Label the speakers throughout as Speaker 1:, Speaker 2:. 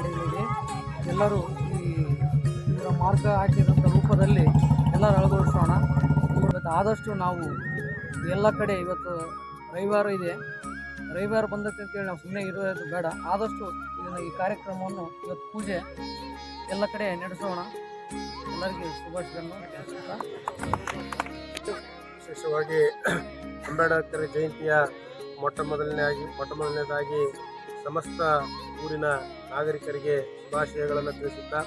Speaker 1: ನಡೆಯಲಿದೆ. ಎಲ್ಲರೂ ಈ ಇದರ ಮಾರ್ಗ ಹಾಕಿದಂಥ ರೂಪದಲ್ಲಿ ಎಲ್ಲರೂ ಅಳವಡಿಸೋಣ. ಇವತ್ತು ಆದಷ್ಟು ನಾವು ಎಲ್ಲ ಕಡೆ ಇವತ್ತು ರವಿವಾರ ಇದೆ. ರವಿವಾರ ಬಂದಕ್ಕೆ ಅಂತೇಳಿ ನಾವು ಸುಮ್ಮನೆ ಇರೋದು ಬೇಡ. ಆದಷ್ಟು ಇದನ್ನು ಈ ಕಾರ್ಯಕ್ರಮವನ್ನು ಇವತ್ತು ಪೂಜೆ ಎಲ್ಲ ಕಡೆ ನಡೆಸೋಣ. ಎಲ್ಲರಿಗೆ ಶುಭಾಶಯಗಳನ್ನು
Speaker 2: ವಿಶೇಷವಾಗಿ ಅಂಬೇಡ್ಕರ್ ಜಯಂತಿಯ ಮೊಟ್ಟ ಮೊದಲನೇದಾಗಿ ಮೊಟ್ಟ ಮೊದಲನೇದಾಗಿ ಸಮಸ್ತ ಊರಿನ ನಾಗರಿಕರಿಗೆ ಶುಭಾಶಯಗಳನ್ನು ತಿಳಿಸುತ್ತಾ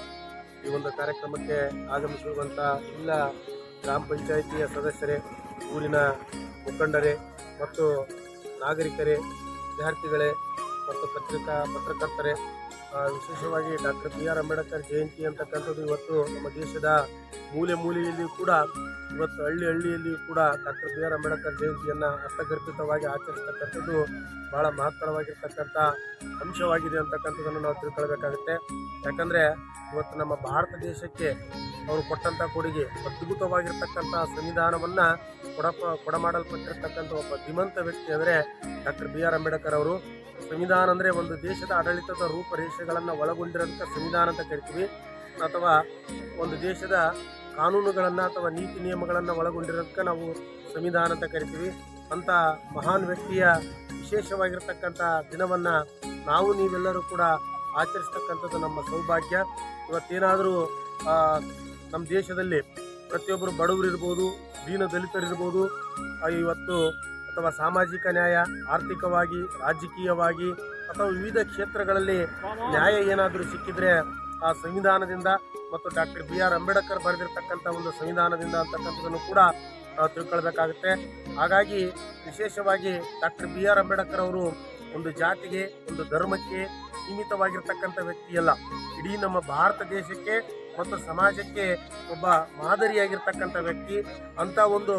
Speaker 2: ಈ ಒಂದು ಕಾರ್ಯಕ್ರಮಕ್ಕೆ ಆಗಮಿಸಿರುವಂಥ ಎಲ್ಲ ಗ್ರಾಮ ಪಂಚಾಯಿತಿಯ ಸದಸ್ಯರೇ, ಊರಿನ ಮುಖಂಡರೇ ಮತ್ತು ನಾಗರಿಕರೇ, ವಿದ್ಯಾರ್ಥಿಗಳೇ ಮತ್ತು ಪತ್ರಿಕಾ ಪತ್ರಕರ್ತರೇ ವಿಶೇಷವಾಗಿ doctor B R Ambedkar Jayanti ಅಂತಕ್ಕಂಥದ್ದು ಇವತ್ತು ನಮ್ಮ ದೇಶದ ಮೂಲೆ ಮೂಲೆಯಲ್ಲಿ ಕೂಡ, ಇವತ್ತು ಹಳ್ಳಿ ಹಳ್ಳಿಯಲ್ಲಿಯೂ ಕೂಡ ಡಾಕ್ಟರ್ ಬಿ ಆರ್ ಅಂಬೇಡ್ಕರ್ ಜಯಂತಿಯನ್ನು ಅರ್ಥಗರ್ಭಿತವಾಗಿ ಆಚರಿಸ್ತಕ್ಕಂಥದ್ದು ಬಹಳ ಮಹತ್ತರವಾಗಿರ್ತಕ್ಕಂಥ ಅಂಶವಾಗಿದೆ ಅಂತಕ್ಕಂಥದ್ದನ್ನು ನಾವು ತಿಳ್ಕೊಳ್ಬೇಕಾಗುತ್ತೆ. ಯಾಕಂದರೆ ಇವತ್ತು ನಮ್ಮ ಭಾರತ ದೇಶಕ್ಕೆ ಅವರು ಕೊಟ್ಟಂಥ ಕೊಡುಗೆ, ಅದ್ಭುತವಾಗಿರ್ತಕ್ಕಂಥ ಸಂವಿಧಾನವನ್ನು ಕೊಡಪ, ಕೊಡಮಾಡಲ್ಪಟ್ಟಿರ್ತಕ್ಕಂಥ ಒಬ್ಬ ಧೀಮಂತ ವ್ಯಕ್ತಿ ಅಂದರೆ ಡಾಕ್ಟರ್ ಬಿ ಆರ್ ಅಂಬೇಡ್ಕರ್ ಅವರು. ಸಂವಿಧಾನ ಅಂದರೆ ಒಂದು ದೇಶದ ಆಡಳಿತದ ರೂಪರೇಷೆಗಳನ್ನು ಒಳಗೊಂಡಿರೋಂಥ ಸಂವಿಧಾನ ಅಂತ ಕರಿತೀವಿ. ಅಥವಾ ಒಂದು ದೇಶದ ಕಾನೂನುಗಳನ್ನು ಅಥವಾ ನೀತಿ ನಿಯಮಗಳನ್ನು ಒಳಗೊಂಡಿರೋದಕ್ಕೆ ನಾವು ಸಂವಿಧಾನ ಅಂತ ಕರಿತೀವಿ. ಅಂಥ ಮಹಾನ್ ವ್ಯಕ್ತಿಯ ವಿಶೇಷವಾಗಿರ್ತಕ್ಕಂಥ ದಿನವನ್ನು ನಾವು ನೀವೆಲ್ಲರೂ ಕೂಡ ಆಚರಿಸ್ತಕ್ಕಂಥದ್ದು ನಮ್ಮ ಸೌಭಾಗ್ಯ. ಇವತ್ತೇನಾದರೂ ನಮ್ಮ ದೇಶದಲ್ಲಿ ಪ್ರತಿಯೊಬ್ಬರು ಬಡವರಿರ್ಬೋದು, ದೀನ ದಲಿತರಿರ್ಬೋದು ಇವತ್ತು ಅಥವಾ ಸಾಮಾಜಿಕ ನ್ಯಾಯ, ಆರ್ಥಿಕವಾಗಿ, ರಾಜಕೀಯವಾಗಿ ಅಥವಾ ವಿವಿಧ ಕ್ಷೇತ್ರಗಳಲ್ಲಿ ನ್ಯಾಯ ಏನಾದರೂ ಸಿಕ್ಕಿದ್ರೆ ಆ ಸಂವಿಧಾನದಿಂದ ಮತ್ತು ಡಾಕ್ಟರ್ ಬಿ ಆರ್ ಅಂಬೇಡ್ಕರ್ ಬರೆದಿರ್ತಕ್ಕಂಥ ಒಂದು ಸಂವಿಧಾನದಿಂದ ಅಂತಕ್ಕಂಥದ್ದನ್ನು ಕೂಡ ನಾವು ತಿಳ್ಕೊಳ್ಬೇಕಾಗುತ್ತೆ. ಹಾಗಾಗಿ ವಿಶೇಷವಾಗಿ ಡಾಕ್ಟರ್ ಬಿ ಆರ್ ಅಂಬೇಡ್ಕರ್ ಅವರು ಒಂದು ಜಾತಿಗೆ, ಒಂದು ಧರ್ಮಕ್ಕೆ ಸೀಮಿತವಾಗಿರ್ತಕ್ಕಂಥ ವ್ಯಕ್ತಿಯಲ್ಲ. ಇಡೀ ನಮ್ಮ ಭಾರತ ದೇಶಕ್ಕೆ ಮತ್ತು ಸಮಾಜಕ್ಕೆ ಒಬ್ಬ ಮಾದರಿಯಾಗಿರ್ತಕ್ಕಂಥ ವ್ಯಕ್ತಿ, ಅಂಥ ಒಂದು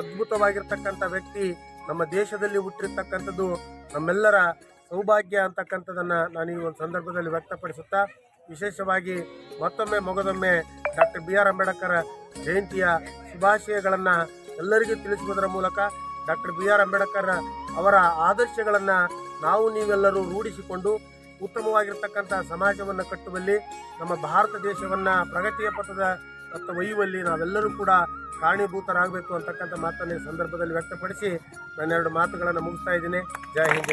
Speaker 2: ಅದ್ಭುತವಾಗಿರ್ತಕ್ಕಂಥ ವ್ಯಕ್ತಿ ನಮ್ಮ ದೇಶದಲ್ಲಿ ಹುಟ್ಟಿರ್ತಕ್ಕಂಥದ್ದು ನಮ್ಮೆಲ್ಲರ ಸೌಭಾಗ್ಯ ಅಂತಕ್ಕಂಥದ್ದನ್ನು ನಾನು ಈ ಒಂದು ಸಂದರ್ಭದಲ್ಲಿ ವ್ಯಕ್ತಪಡಿಸುತ್ತಾ, ವಿಶೇಷವಾಗಿ ಮತ್ತೊಮ್ಮೆ ಮೊಗದೊಮ್ಮೆ ಡಾಕ್ಟರ್ ಬಿ ಆರ್ ಅಂಬೇಡ್ಕರ್ ಜಯಂತಿಯ ಶುಭಾಶಯಗಳನ್ನು ಎಲ್ಲರಿಗೂ ತಿಳಿಸುವುದರ ಮೂಲಕ ಡಾಕ್ಟರ್ ಬಿ ಆರ್ ಅಂಬೇಡ್ಕರ್ ಅವರ ಆದರ್ಶಗಳನ್ನು ನಾವು ನೀವೆಲ್ಲರೂ ರೂಢಿಸಿಕೊಂಡು ಉತ್ತಮವಾಗಿರ್ತಕ್ಕಂಥ ಸಮಾಜವನ್ನು ಕಟ್ಟುವಲ್ಲಿ ನಮ್ಮ ಭಾರತ ದೇಶವನ್ನು ಪ್ರಗತಿಯ ಪಥದ ಅತ್ತ ಒಯ್ಯುವಲ್ಲಿ ನಾವೆಲ್ಲರೂ ಕೂಡ ಕಾರಣೀಭೂತರಾಗಬೇಕು ಅಂತಕ್ಕಂಥ ಮಾತನ್ನು ಈ ಸಂದರ್ಭದಲ್ಲಿ ವ್ಯಕ್ತಪಡಿಸಿ ನನ್ನೆರಡು ಮಾತುಗಳನ್ನು ಮುಗಿಸ್ತಾ ಇದ್ದೀನಿ. ಜೈ ಹಿಂದ್.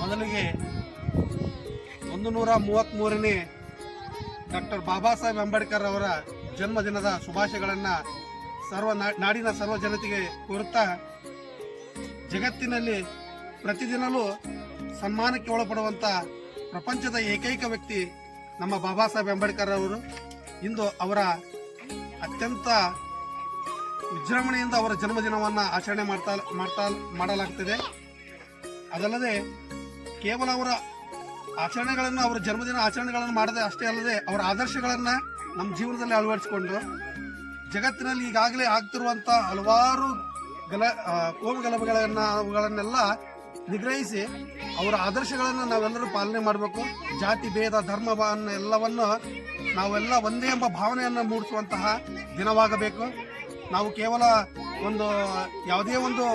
Speaker 3: ಮೊದಲಿಗೆ ಒಂದು ನೂರ ಮೂವತ್ತ್ಮೂರನೇ ಡಾಕ್ಟರ್ ಬಾಬಾ ಸಾಹೇಬ್ ಅಂಬೇಡ್ಕರ್ ಅವರ ಜನ್ಮದಿನದ ಶುಭಾಶಯಗಳನ್ನು ಸರ್ವ ನಾಡಿನ ಸರ್ವ ಜನತೆಗೆ ಕೋರುತ್ತಾ ಜಗತ್ತಿನಲ್ಲಿ ಪ್ರತಿದಿನಲೂ ಸನ್ಮಾನಕ್ಕೆ ಒಳಪಡುವಂಥ ಪ್ರಪಂಚದ ಏಕೈಕ ವ್ಯಕ್ತಿ ನಮ್ಮ ಬಾಬಾ ಸಾಹೇಬ್ ಅಂಬೇಡ್ಕರ್ ಅವರು ಇಂದು ಅವರ ಅತ್ಯಂತ ವಿಜೃಂಭಣೆಯಿಂದ ಅವರ ಜನ್ಮದಿನವನ್ನು ಆಚರಣೆ ಮಾಡ್ತಾ ಮಾಡ್ತಾ ಮಾಡಲಾಗ್ತದೆ. ಅದಲ್ಲದೆ ಕೇವಲ ಅವರ ಆಚರಣೆಗಳನ್ನು ಅವರ ಜನ್ಮದಿನ ಆಚರಣೆಗಳನ್ನು ಮಾಡದೆ ಅಷ್ಟೇ ಅಲ್ಲದೆ ಅವರ ಆದರ್ಶಗಳನ್ನು ನಮ್ಮ ಜೀವನದಲ್ಲಿ ಅಳವಡಿಸಿಕೊಂಡು ಜಗತ್ತಿನಲ್ಲಿ ಈಗಾಗಲೇ ಆಗ್ತಿರುವಂಥ ಹಲವಾರು ಗಲ ಆ, ಕೋಮು ಗಲಭೆಗಳನ್ನು ಅವುಗಳನ್ನೆಲ್ಲ ನಿಗ್ರಹಿಸಿ ಅವರ ಆದರ್ಶಗಳನ್ನು ನಾವೆಲ್ಲರೂ ಪಾಲನೆ ಮಾಡಬೇಕು. ಜಾತಿ, ಭೇದ, ಧರ್ಮ ಎಲ್ಲವನ್ನು ನಾವೆಲ್ಲ ಒಂದೇ ಎಂಬ ಭಾವನೆಯನ್ನು ಮೂಡಿಸುವಂತಹ ದಿನವಾಗಬೇಕು. ನಾವು ಕೇವಲ ಒಂದು ಯಾವುದೇ ಒಂದು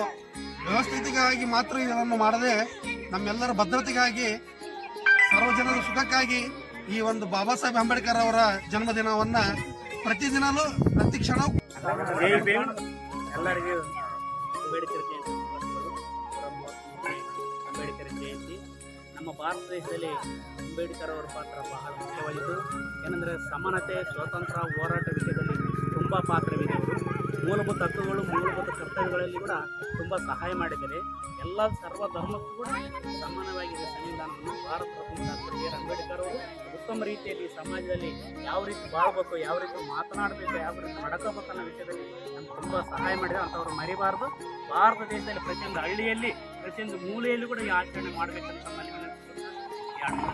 Speaker 3: ವ್ಯವಸ್ಥಿತಿಗಾಗಿ ಮಾತ್ರ ಇದನ್ನು ಮಾಡದೆ ನಮ್ಮೆಲ್ಲರ ಭದ್ರತೆಗಾಗಿ ಸರ್ವಜನರ ಸುಖಕ್ಕಾಗಿ ಈ ಒಂದು ಬಾಬಾ ಸಾಹೇಬ್ ಅಂಬೇಡ್ಕರ್ ಅವರ ಜನ್ಮದಿನವನ್ನ ಪ್ರತಿದಿನಲೂ ಪ್ರತಿ ಕ್ಷಣ
Speaker 4: ಎಲ್ಲರಿಗೂ ನಮ್ಮ ಭಾರತ ದೇಶದಲ್ಲಿ ಅಂಬೇಡ್ಕರ್ ಅವರ ಪಾತ್ರ ಬಹಳ ಮುಖ್ಯವಾಗಿದ್ದು, ಏನಂದರೆ ಸಮಾನತೆ, ಸ್ವಾತಂತ್ರ್ಯ ಹೋರಾಟ ವಿಷಯದಲ್ಲಿ ತುಂಬ ಪಾತ್ರವಿದೆ ಅವರು. ಮೂಲಭೂತ ಹಕ್ಕುಗಳು ಮೂಲಭೂತ ಕರ್ತವ್ಯಗಳಲ್ಲಿ ಕೂಡ ತುಂಬ ಸಹಾಯ ಮಾಡಿದ್ದಾರೆ. ಎಲ್ಲ ಸರ್ವ ಧರ್ಮಕ್ಕೂ ಕೂಡ ಸಮಾನವಾಗಿದೆ ಸಂವಿಧಾನವನ್ನು ಭಾರತ ರತ್ನ ಡಾಕ್ಟರ್ ಅಂಬೇಡ್ಕರ್ ಅವರು ಉತ್ತಮ ರೀತಿಯಲ್ಲಿ ಸಮಾಜದಲ್ಲಿ ಯಾವ ರೀತಿ ಬಾಳ್ಬೇಕು, ಯಾವ ರೀತಿ ಮಾತನಾಡಬೇಕು, ಯಾವ ರೀತಿ ನಡ್ಕೋಬೇಕು ಅನ್ನೋ ವಿಷಯದಲ್ಲಿ ನಮ್ಗೆ ತುಂಬ ಸಹಾಯ ಮಾಡಿದೆ ಅಂಥವ್ರು ಮರಿಬಾರ್ದು. ಭಾರತ ದೇಶದಲ್ಲಿ ಪ್ರತಿಯೊಂದು ಹಳ್ಳಿಯಲ್ಲಿ, ಪ್ರತಿಯೊಂದು ಮೂಲೆಯಲ್ಲೂ ಕೂಡ ಈ ಆಚರಣೆ ಮಾಡಬೇಕಂತ কাটবে